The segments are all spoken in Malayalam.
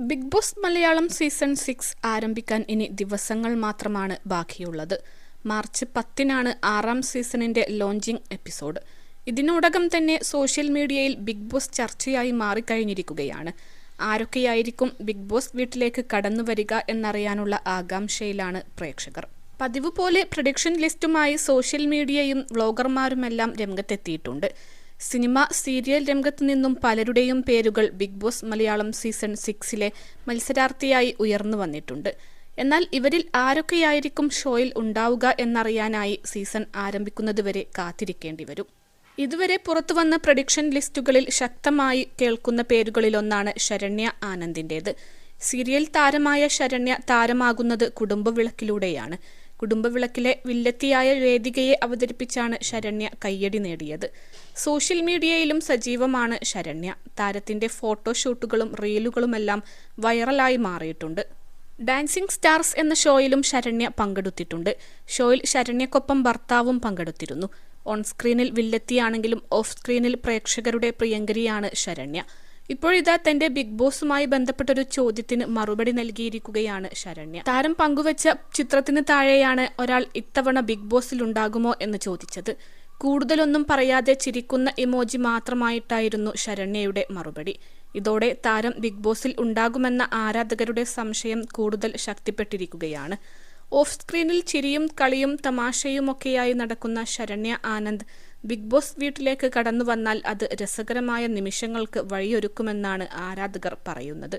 Big Boss Malayalam season six ആരംഭിക്കാൻ ഇനി ദിവസങ്ങൾ മാത്രമാണ് ബാക്കിയുള്ളത്. മാർച്ച് പത്തിനാണ് ആറാം സീസണിന്റെ ലോഞ്ചിങ് എപ്പിസോഡ്. ഇതിനോടകം തന്നെ സോഷ്യൽ മീഡിയയിൽ ബിഗ് ബോസ് ചർച്ചയായി മാറിക്കഴിഞ്ഞിരിക്കുകയാണ്. ആരൊക്കെയായിരിക്കും ബിഗ് ബോസ് വീട്ടിലേക്ക് കടന്നു വരിക എന്നറിയാനുള്ള ആകാംക്ഷയിലാണ് പ്രേക്ഷകർ. പതിവ് പോലെ പ്രഡിക്ഷൻ ലിസ്റ്റുമായി സോഷ്യൽ മീഡിയയും വ്ളോഗർമാരുമെല്ലാം രംഗത്തെത്തിയിട്ടുണ്ട്. സിനിമ സീരിയൽ രംഗത്തു നിന്നും പലരുടെയും പേരുകൾ ബിഗ് ബോസ് മലയാളം സീസൺ സിക്സിലെ മത്സരാർത്ഥിയായി ഉയർന്നു വന്നിട്ടുണ്ട്. എന്നാൽ ഇവരിൽ ആരൊക്കെയായിരിക്കും ഷോയിൽ ഉണ്ടാവുക എന്നറിയാനായി സീസൺ ആരംഭിക്കുന്നതുവരെ കാത്തിരിക്കേണ്ടി വരും. ഇതുവരെ പുറത്തുവന്ന പ്രഡിക്ഷൻ ലിസ്റ്റുകളിൽ ശക്തമായി കേൾക്കുന്ന പേരുകളിലൊന്നാണ് ശരണ്യ ആനന്ദിന്റേത്. സീരിയൽ താരമായ ശരണ്യ താരമാകുന്നത് കുടുംബവിളക്കിലൂടെയാണ്. കുടുംബവിളക്കിലെ വില്ലത്തിയായ വേദികയെ അവതരിപ്പിച്ചാണ് ശരണ്യ കയ്യടി നേടിയത്. സോഷ്യൽ മീഡിയയിലും സജീവമാണ് ശരണ്യ. താരത്തിന്റെ ഫോട്ടോഷൂട്ടുകളും റീലുകളുമെല്ലാം വൈറലായി മാറിയിട്ടുണ്ട്. ഡാൻസിംഗ് സ്റ്റാർസ് എന്ന ഷോയിലും ശരണ്യ പങ്കെടുത്തിട്ടുണ്ട്. ഷോയിൽ ശരണ്യക്കൊപ്പം ഭർത്താവും പങ്കെടുത്തിരുന്നു. ഓൺ സ്ക്രീനിൽ വില്ലെത്തിയാണെങ്കിലും ഓഫ് സ്ക്രീനിൽ പ്രേക്ഷകരുടെ പ്രിയങ്കരിയാണ് ശരണ്യ. ഇപ്പോഴിതാ തന്റെ ബിഗ് ബോസുമായി ബന്ധപ്പെട്ട ഒരു ചോദ്യത്തിന് മറുപടി നൽകിയിരിക്കുകയാണ് ശരണ്യ. താരം പങ്കുവച്ച ചിത്രത്തിന് താഴെയാണ് ഒരാൾ ഇത്തവണ ബിഗ് ബോസിൽ ഉണ്ടാകുമോ എന്ന് ചോദിച്ചത്. കൂടുതലൊന്നും പറയാതെ ചിരിക്കുന്ന ഇമോജി മാത്രമായിട്ടായിരുന്നു ശരണ്യയുടെ മറുപടി. ഇതോടെ താരം ബിഗ് ബോസിൽ ഉണ്ടാകുമെന്ന ആരാധകരുടെ സംശയം കൂടുതൽ ശക്തിപ്പെട്ടിരിക്കുകയാണ്. ഓഫ് സ്ക്രീനിൽ ചിരിയും കളിയും തമാശയുമൊക്കെയായി നടക്കുന്ന ശരണ്യ ആനന്ദ് ബിഗ് ബോസ് വീട്ടിലേക്ക് കടന്നു വന്നാൽ അത് രസകരമായ നിമിഷങ്ങൾക്ക് വഴിയൊരുക്കുമെന്നാണ് ആരാധകർ പറയുന്നത്.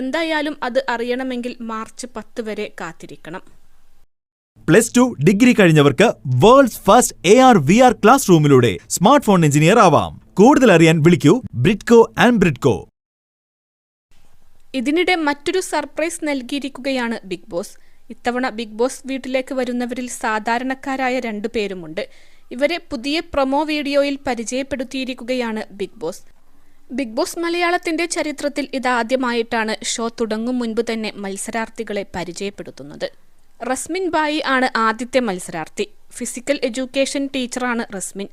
എന്തായാലും അത് അറിയണമെങ്കിൽ മാർച്ച് പത്ത് വരെ കാത്തിരിക്കണം. Plus two degree കഴിഞ്ഞവർക്ക് world's first A R V R class റൂമിലൂടെ smart phone engineer ആവാം. കൂടുതൽ അറിയാൻ വിളിക്കൂ ബ്രിഡ്കോ ആൻഡ് ബ്രിഡ്കോ. ഇതിനിടെ മറ്റൊരു സർപ്രൈസ് നൽകിയിരിക്കുകയാണ് ബിഗ് ബോസ്. ഇത്തവണ ബിഗ് ബോസ് വീട്ടിലേക്ക് വരുന്നവരിൽ സാധാരണക്കാരായ രണ്ടു പേരുമുണ്ട്. ഇവരെ പുതിയ പ്രൊമോ വീഡിയോയിൽ പരിചയപ്പെടുത്തിയിരിക്കുകയാണ് ബിഗ് ബോസ്. ബിഗ് ബോസ് മലയാളത്തിന്റെ ചരിത്രത്തിൽ ഇതാദ്യമായിട്ടാണ് ഷോ തുടങ്ങും മുൻപ് തന്നെ മത്സരാർത്ഥികളെ പരിചയപ്പെടുത്തുന്നത്. റസ്മിൻ ബായി ആണ് ആദ്യത്തെ മത്സരാർത്ഥി. ഫിസിക്കൽ എഡ്യൂക്കേഷൻ ടീച്ചറാണ് റസ്മിൻ.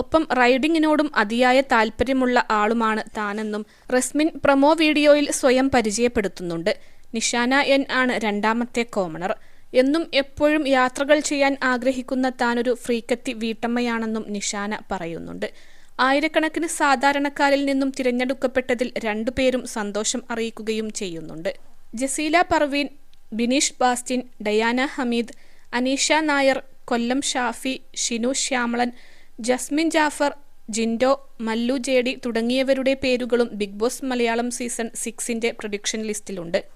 ഒപ്പം റൈഡിങ്ങിനോടും അതിയായ താല്പര്യമുള്ള ആളുമാണ് താനെന്നും റസ്മിൻ പ്രൊമോ വീഡിയോയിൽ സ്വയം പരിചയപ്പെടുത്തുന്നുണ്ട്. നിഷാന എൻ ആണ് രണ്ടാമത്തെ കോമണർ. എന്നും എപ്പോഴും യാത്രകൾ ചെയ്യാൻ ആഗ്രഹിക്കുന്ന താനൊരു ഫ്രീക്കത്തി വീട്ടമ്മയാണെന്നും നിഷാന പറയുന്നുണ്ട്. ആയിരക്കണക്കിന് സാധാരണക്കാരിൽ നിന്നും തിരഞ്ഞെടുക്കപ്പെട്ടതിൽ രണ്ടുപേരും സന്തോഷം അറിയിക്കുകയും ചെയ്യുന്നുണ്ട്. ജസീല പർവീൻ ബിനീഷ് ബാസ്റ്റിൻ ഡയാന ഹമീദ് അനീഷ നായർ കൊല്ലം ഷാഫി ഷിനു ശ്യാമളൻ ജസ്മിൻ ജാഫർ ജിൻഡോ മല്ലു ജേഡി തുടങ്ങിയവരുടെ പേരുകളും ബിഗ് ബോസ് മലയാളം സീസൺ സിക്സിന്റെ പ്രൊഡിക്ഷൻ ലിസ്റ്റിലുണ്ട്.